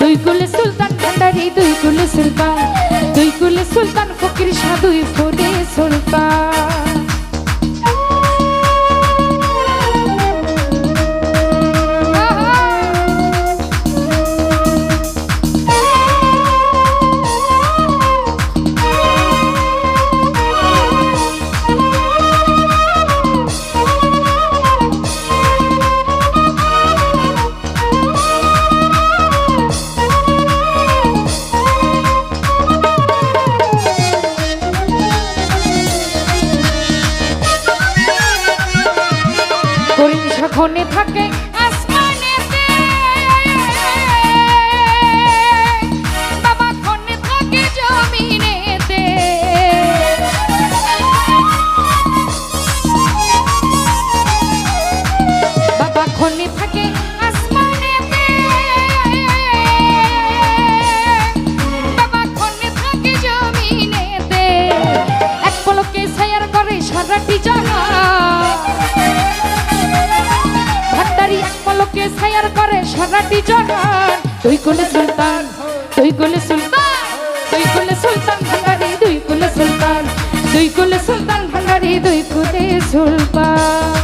দুই কুলে সুলতান ভান্ডারি দুই কুলে সুলতান। দুই কুলে সুলতান ফকির সাধুই ফুলে সুলতান। ছায়ার করে সারাটি জগান তুই কুলে সুলতান তুই কুলে সুলতান তুই কুলে সুলতান ভান্ডারি দুই কুলে সুলতান, দুই কুলে সুলতান ভান্ডারি দুই কুলে সুলতান।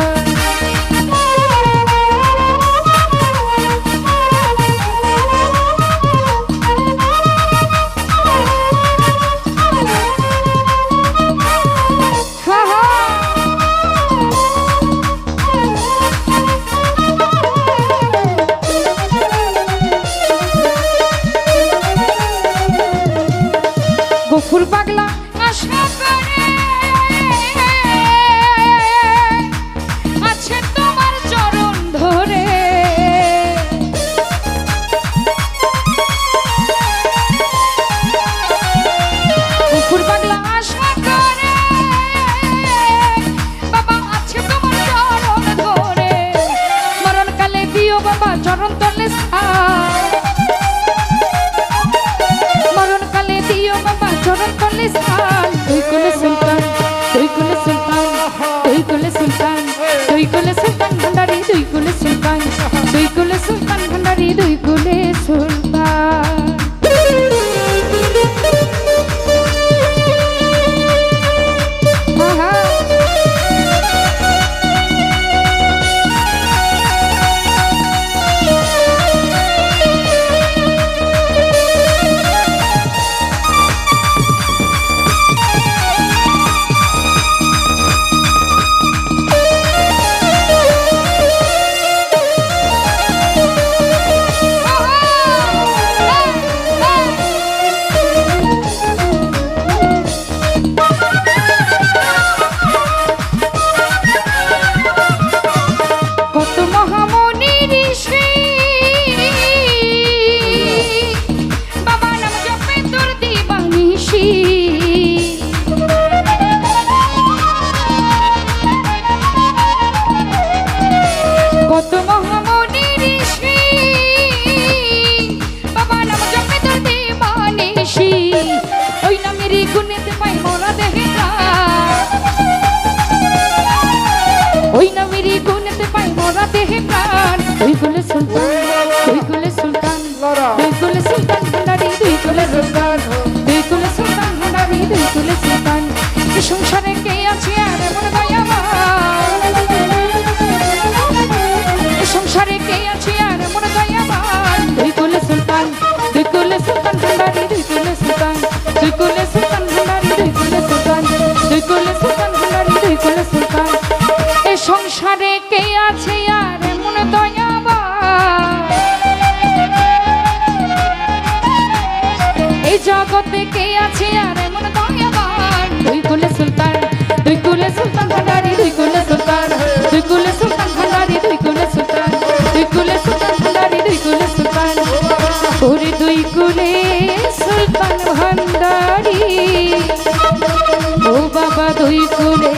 চরণ তলে মরণ কালে দিও বাবা চরণ তলে তুই কোলে সুলতান তুই কোলে সুলতান তুই কোলে সুলতান তুই কোলে সুলতান ভান্ডারি দুই কোলে সুলতান দুই কোলে সুলতান ভান্ডারি দুই কোলে সুলতান। সংসারে কে আছে আর এমন সংসারে কে আছে আর এমন দয়াবা তুই সুলতান তুই কুলে সুলতান ভান্ডারি তুই কুলে সুলতান। তুই কুলে সুলতান ভান্ডারি তুই কুলে সুলতান। তুই কুলে সুলতান ভান্ডারি তুই কুলে সুলতান। এ সংসারে কে আছে আর এমন দয়াবা এই জগতে কে আছে আর দুই কুলে সুলতান ভান্ডারি দুই কুলে সুলতান। দুই কুলে সুলতান ভান্ডারি দুই কুলে সুলতান দুই কুলে সুলতান। ভান্ডারি দুই কুলে সুলতান ওরে ও বাবা দুই কুলে